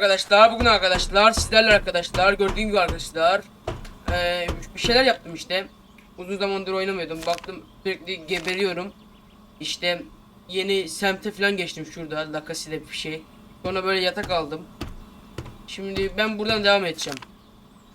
arkadaşlar. Bugün arkadaşlar sizlerle arkadaşlar gördüğün gibi arkadaşlar eee, bir şeyler yaptım işte. Uzun zamandır oynamıyordum. Baktım sürekli geberiyorum. İşte yeni semte falan geçtim şurada. Lakasi'de bir şey. Sonra böyle yatak aldım. Şimdi ben buradan devam edeceğim.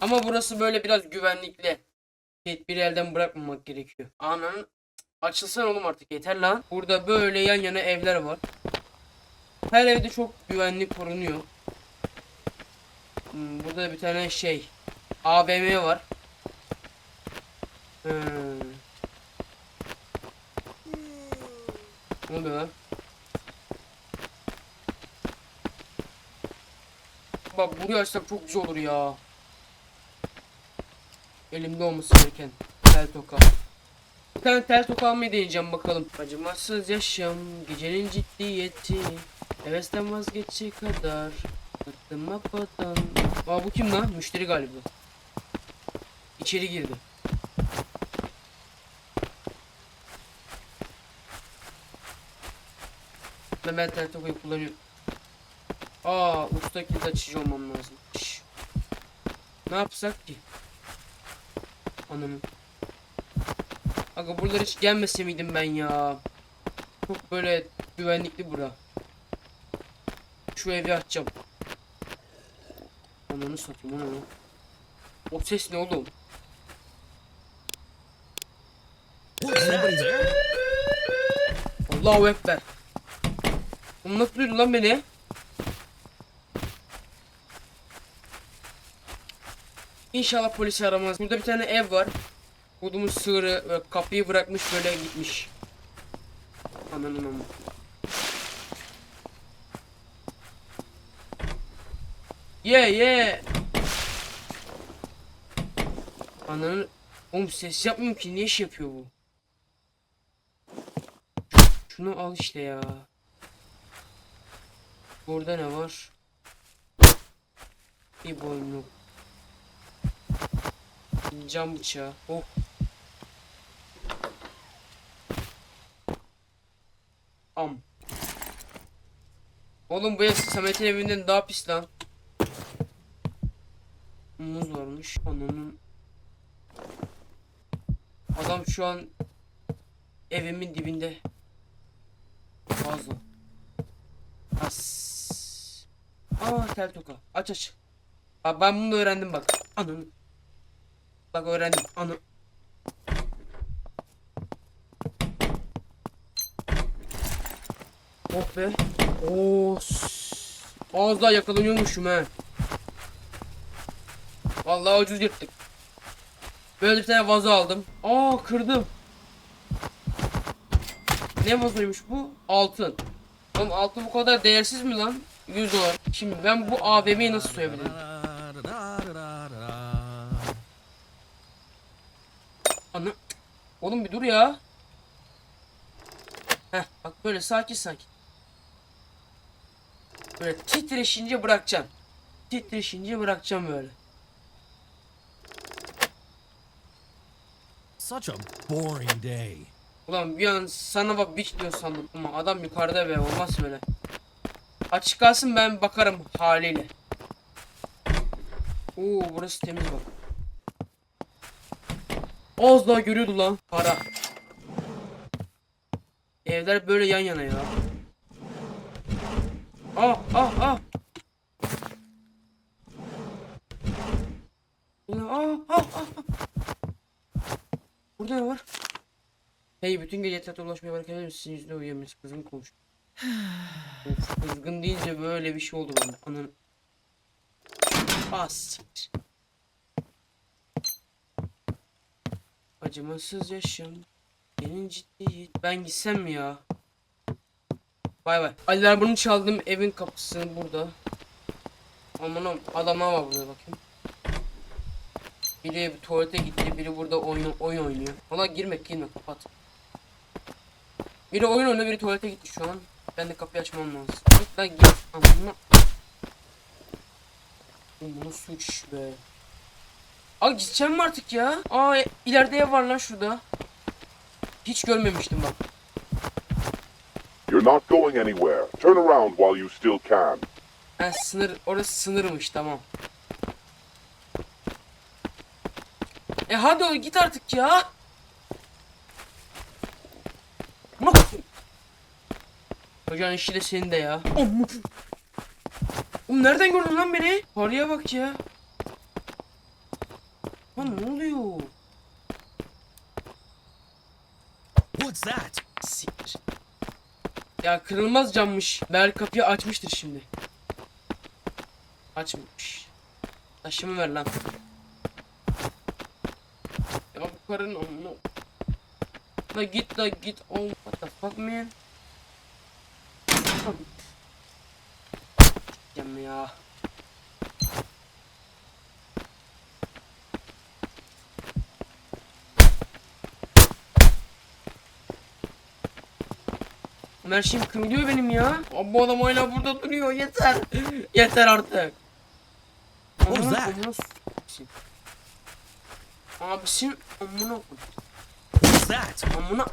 Ama burası böyle biraz güvenlikli. Bir elden bırakmamak gerekiyor. Ananın açılsan oğlum artık yeter lan. Burada böyle yan yana evler var. Her evde çok güvenli korunuyor. Hmm, burada da bir tane şey AVM var. Hmm. Ne oluyor lan? Bak burayı açsak çok güzel olur ya. Elimde olması gereken tel toka. Bir tane tel toka almayı deneyeceğim bakalım. Acımasız yaşam, gecenin ciddiyeti. Hevesten vazgeçecek kadar. Bıktım apadan. Aa bu kim lan? Müşteri galiba. İçeri girdi. Ben ben tel tokayı kullanıyorum. Aa usta açıcı olmam lazım. Şş. Ne yapsak ki? Ananı. Aga buralara hiç gelmese miydim ben ya? Çok böyle güvenlikli bura. Şu evi açacağım. Ananı satayım onu. O ses ne oğlum? Allahu Ekber. Oğlum nasıl duydu lan beni? İnşallah polisi aramaz. Burada bir tane ev var. Budumuz sığırı kapıyı bırakmış böyle gitmiş. Ananın amı. Ye ye. Ananın Oğlum ses yapmıyorum ki niye iş yapıyor bu? Şunu al işte ya. Burada ne var? Bir boynluk. Cam bıçağı. Oh. Am. Oğlum bu ev Samet'in evinden daha pis lan. Varmış. Ananın. Adam şu an evimin dibinde. Fazla. As. Aa tel toka. Aç aç. Bak ben bunu öğrendim bak. Ananı. Bak öğrendim. Anı. Oh be. Oo. Az daha yakalanıyormuşum he. Vallahi ucuz yırttık. Böyle bir tane vazo aldım. Aa kırdım. Ne vazoymuş bu? Altın. Oğlum altın bu kadar değersiz mi lan? 100 dolar. Şimdi ben bu AVM'yi nasıl soyabilirim? Ana. Oğlum bir dur ya. Heh bak böyle sakin sakin. Böyle titreşince bırakacağım. Titreşince bırakacağım böyle. Such a boring day. Ulan bir an sana bak biç diyor sandım ama adam yukarıda be olmaz böyle. Açık kalsın ben bakarım haliyle. Oo burası temiz bak. Az daha görüyordu lan para. Evler böyle yan yana ya. Ah ah ah. Ulan, Ah ah ah. Ah. Burada ne var? Hey bütün gece etrafta dolaşmaya bırakabilir misin? Sizin yüzüne uyuyamayız. Kızgın konuş. of, kızgın deyince böyle bir şey oldu bana. Ananı. Bas. Acımasız yaşam. Benim ciddiyet. Ben gitsem mi ya? Bay bay. Aliler bunu çaldım evin kapısı burada. Aman adamlar var burada bakayım. Biri bir tuvalete gitti, biri burada oyun oyun oynuyor. Valla girme girme kapat. Biri oyun oynuyor, biri tuvalete gitti şu an. Ben de kapıyı açmam lazım. Lan git. Amına. Oğlum Bu nasıl suç be. Al gideceğim mi artık ya? Aa ileride ev var lan şurada. Hiç görmemiştim bak. You're not going anywhere. Turn around while you still can. Ha sınır orası sınırmış tamam. E hadi o git artık ya. Bak. Hocanın işi de senin de ya. Oğlum nereden gördün lan beni? Paraya bak ya. Lan ne oluyor? What's that? Siktir. Ya kırılmaz cammış. Meğer kapıyı açmıştır şimdi. Açmamış. Taşımı ver lan. Karın amına. La git la git. Oh what the fuck man. Gideceğim ya. Her şeyim kırılıyor benim ya. Bu adam hala burada duruyor. Yeter. Yeter artık. What Abisin amına koyayım. Amına.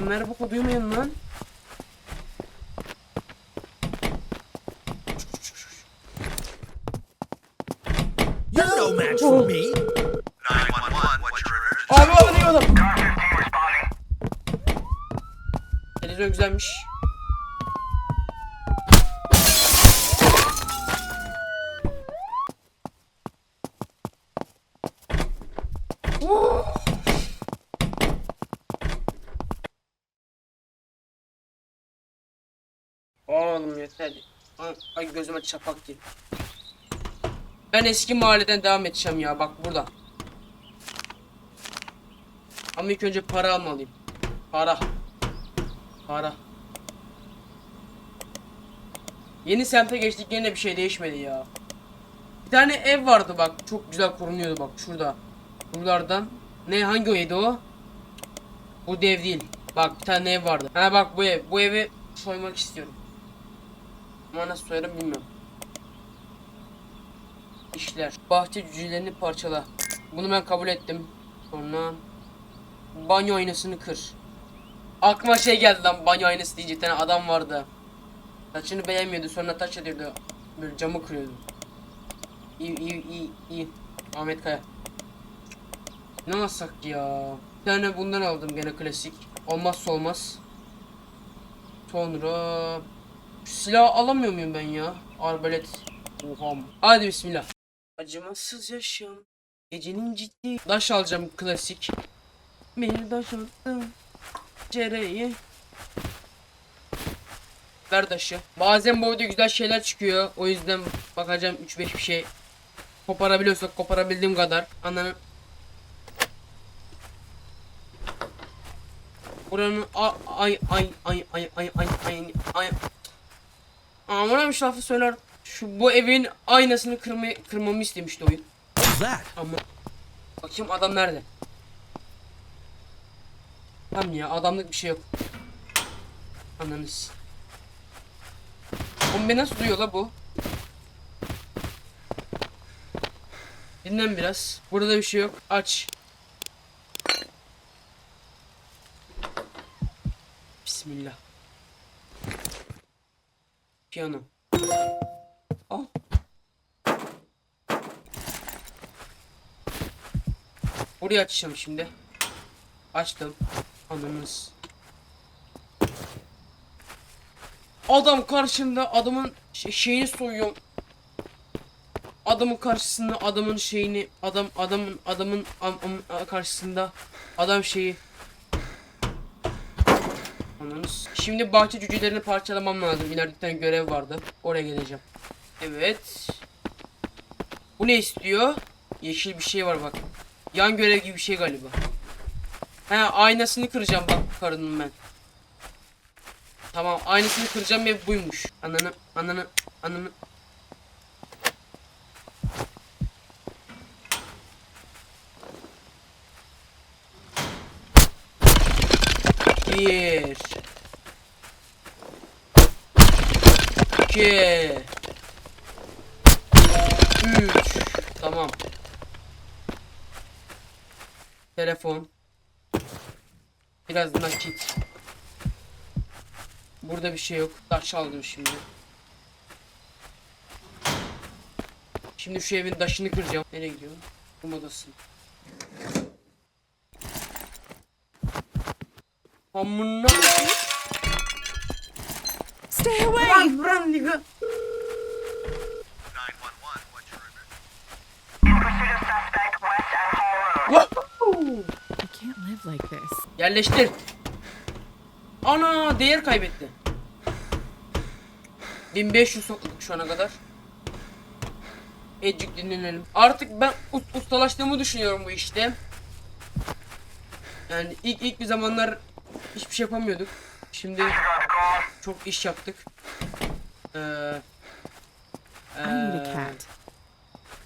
Bunları bu duymayın lan. You're no match for me. 911, what's your emergency? Abi abanıyordum. Televizyon güzelmiş. Gözüme çapak girdi. Ben eski mahalleden devam edeceğim ya bak burada. Ama ilk önce para almalıyım. Para. Para. Yeni semte geçtik yine bir şey değişmedi ya. Bir tane ev vardı bak çok güzel korunuyordu bak şurada. Buralardan. Ne hangi o o? Bu dev değil. Bak bir tane ev vardı. Ha bak bu ev. Bu evi soymak istiyorum. Ama nasıl soyarım bilmiyorum. İşler. Bahçe cücelerini parçala. Bunu ben kabul ettim. Sonra banyo aynasını kır. Aklıma şey geldi lan banyo aynası deyince bir tane adam vardı. Saçını beğenmiyordu sonra taç ediyordu. Böyle camı kırıyordu. İyi iyi iyi iyi. Ahmet Kaya. Ne alsak ya? Bir tane bundan aldım gene klasik. Olmazsa olmaz. Sonra silah alamıyor muyum ben ya? Arbalet. Oha. Hadi bismillah. Acımasız yaşam. Gecenin ciddi. Daş alacağım klasik. Bir daş attım. Cereyi. Ver taşı. Bazen bu oyunda güzel şeyler çıkıyor. O yüzden bakacağım 3-5 bir şey. Koparabiliyorsak koparabildiğim kadar. Ananı. Buranın a- ay ay ay ay ay ay ay ay Amına bir lafı söyler. Şu bu evin aynasını kırmayı kırmamı istemişti oyun. Ama bakayım adam nerede? Tamam ya adamlık bir şey yok. Ananız. Oğlum beni nasıl duyuyor la bu? Dinlen biraz. Burada bir şey yok. Aç. Bismillah. Piyano. Al. Burayı açacağım şimdi. Açtım. Ananız. Adam karşında adamın şey- şeyini soyuyor. Adamın karşısında adamın şeyini adam adamın adamın am, am- karşısında adam şeyi Ananız. Şimdi bahçe cücelerini parçalamam lazım. İleride görev vardı. Oraya geleceğim. Evet. Bu ne istiyor? Yeşil bir şey var bak. Yan görev gibi bir şey galiba. He aynasını kıracağım bak karının ben. Tamam aynasını kıracağım ve buymuş. Ananı ananı ananı. Bir. İki. Üç. Tamam. Telefon. Biraz nakit. Burada bir şey yok. Taş aldım şimdi. Şimdi şu evin taşını kıracağım. Nereye gidiyorum? Kum odası. Amına. Stay away! Run run nigga. 911, what's your emergency? Pursuit of suspect west and Hall Road. Wahoo! I can't live like this. Yerleştir. Ana değer kaybetti. 1500 topladık şu ana kadar. Ecik dinlenelim. Artık ben ustalaştığımı düşünüyorum bu işte. Yani ilk ilk bir zamanlar hiçbir şey yapamıyorduk. Şimdi çok iş yaptık. Ee, cat.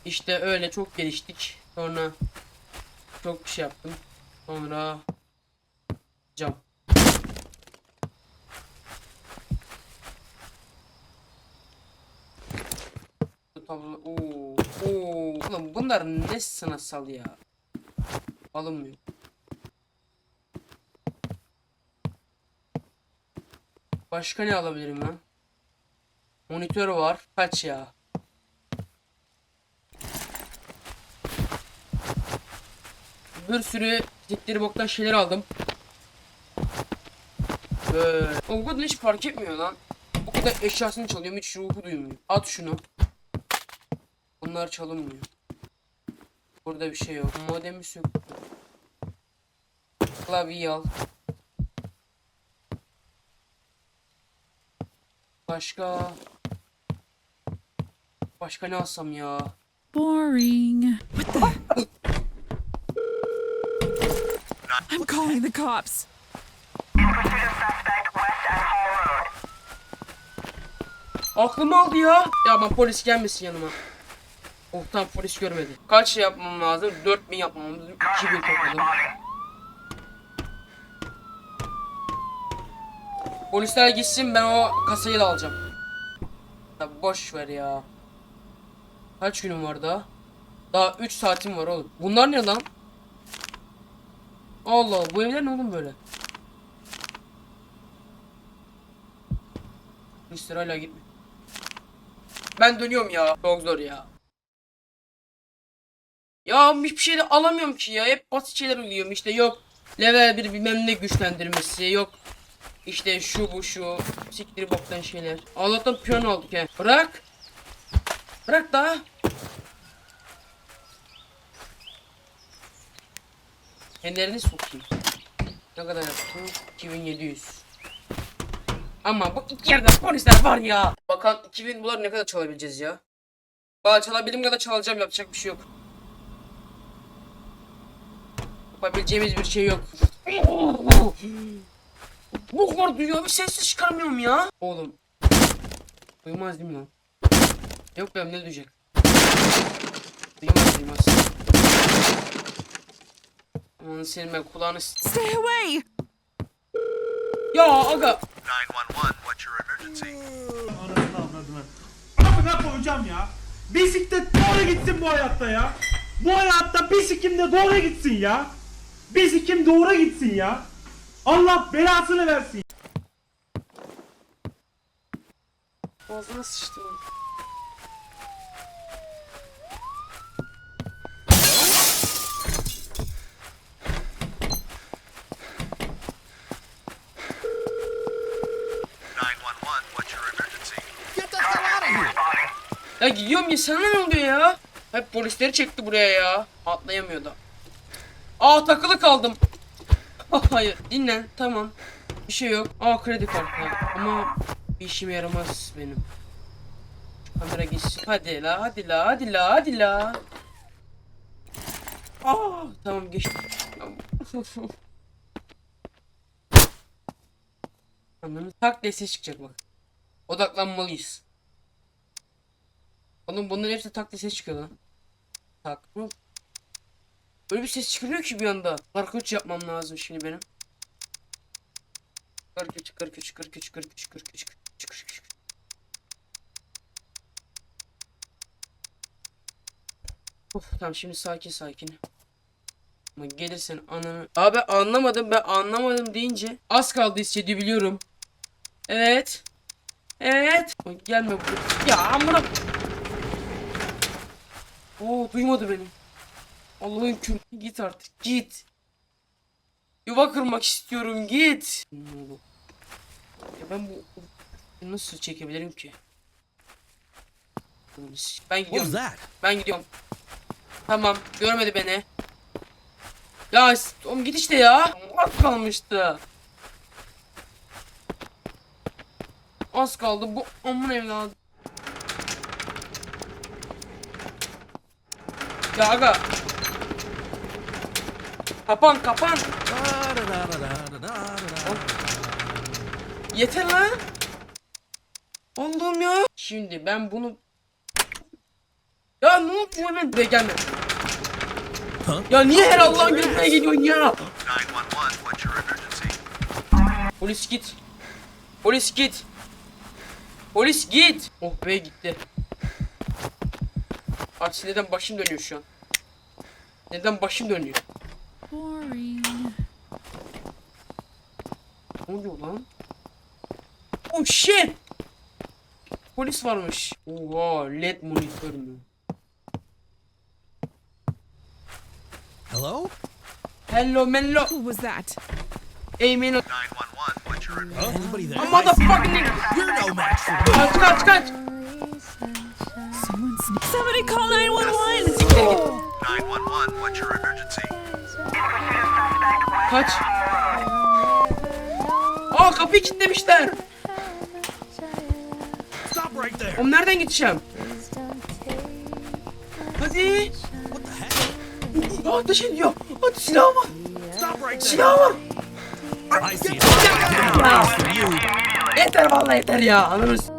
işte öyle çok geliştik. Sonra çok şey yaptım. Sonra cam. Tablo oo oo oğlum bunlar ne sanatsal ya. Alınmıyor. Başka ne alabilirim lan? Monitör var. Kaç ya? Bir sürü zikleri boktan şeyler aldım. Böyle. O kadar hiç fark etmiyor lan. O kadar eşyasını çalıyorum hiç ruhu duymuyor. At şunu. Bunlar çalınmıyor. Burada bir şey yok. Modemi sök. Klavyeyi al. Başka... Başka ne alsam ya? Boring. What the? I'm calling the cops. Pursuit of suspect west and Hall Road. Aklımı aldı ya. Ya ben polis gelmesin yanıma. Oh tamam polis görmedi. Kaç şey yapmam lazım? 4000 yapmam lazım. 2000 Team topladım. Polisler gitsin ben o kasayı da alacağım. Ya boş ver ya. Kaç günüm var daha? Daha 3 saatim var oğlum. Bunlar ne lan? Allah bu evler ne oğlum böyle? Polisler hala gitmiyor. Ben dönüyorum ya. Çok zor ya. Ya hiçbir şey de alamıyorum ki ya. Hep basit şeyler oluyorum. İşte yok. Level 1 bilmem ne güçlendirmesi. Yok işte şu bu şu siktir boktan şeyler. Allah'tan piyano aldık he. Bırak. Bırak daha. Ellerini sokayım. Ne kadar yaptım? 2700. Ama bu iki yerde polisler var ya. Bakalım 2000 dolar ne kadar çalabileceğiz ya. Valla çalabildiğim kadar çalacağım yapacak bir şey yok. Yapabileceğimiz bir şey yok. Bu kadar duyuyor bir ses çıkarmıyorum ya. Oğlum. Duymaz değil mi lan? Yok be ne duyacak? Duymaz duymaz. Aman senin ben kulağını Stay away! Ya aga. 911, what's your emergency? Anasını avradını. Amına koyacağım ya. Bisiklet doğru gitsin bu hayatta ya. Bu hayatta bisikim de doğru gitsin ya. Bisikim doğru gitsin ya. Allah belasını versin. Ağzına sıçtım. Nine one one, what's your emergency? Get the hell out of here! Responding. Ya gidiyorum ya sana ne oluyor ya? Hep polisleri çekti buraya ya. Atlayamıyor da. Aa takılı kaldım. Hayır dinlen tamam. Bir şey yok. Aa kredi kartı. Ama bir işime yaramaz benim. Şu kamera gitsin. Hadi la hadi la hadi la hadi la. Aa tamam geçti. Anladın Tak diye çıkacak bak. Odaklanmalıyız. Oğlum bunların hepsi tak diye çıkıyor lan. Tak. Hı. Böyle bir ses çıkarıyor ki bir anda. 43 yapmam lazım şimdi benim. 43 43 43 43 43 43 43 Of tamam şimdi sakin sakin. Ama gelirsen ananı... Abi anlamadım ben anlamadım deyince az kaldı hissedebiliyorum. Evet. Evet. Gelme buraya. Ya amına... Oo duymadı beni. Allah'ın kür. Git artık git. Yuva kırmak istiyorum git. Ya ben bu nasıl çekebilirim ki? Ben gidiyorum. Ben gidiyorum. Tamam görmedi beni. Ya oğlum git işte ya. Az kalmıştı. Az kaldı bu aman evladım. Ya aga. Kapan kapan. Yeter lan. Allah'ım ya. Şimdi ben bunu... Ya ne oldu hemen de gelme. Ya niye her Allah'ın buraya geliyorsun ya? 911, what's your emergency? Polis git. Polis git. Polis git. Oh be gitti. Aksi neden başım dönüyor şu an? Neden başım dönüyor? Boring. Ne oluyor lan? Oh shit! Polis varmış. Oha led monitör mü? Hello? Hello mello. Who was that? Amen. 911, what's your emergency? Anybody there? Motherfucking nigga. You're no match for me. Kaç kaç kaç. Someone Somebody call 911! Siktir git. 911, what's your emergency? Kaç. Aa kapıyı kilitlemişler. Oğlum nereden gideceğim? Hadi. Aa ateş ediyor. Hadi silah var. Silah var. Yeter vallahi yeter ya. Anladınız.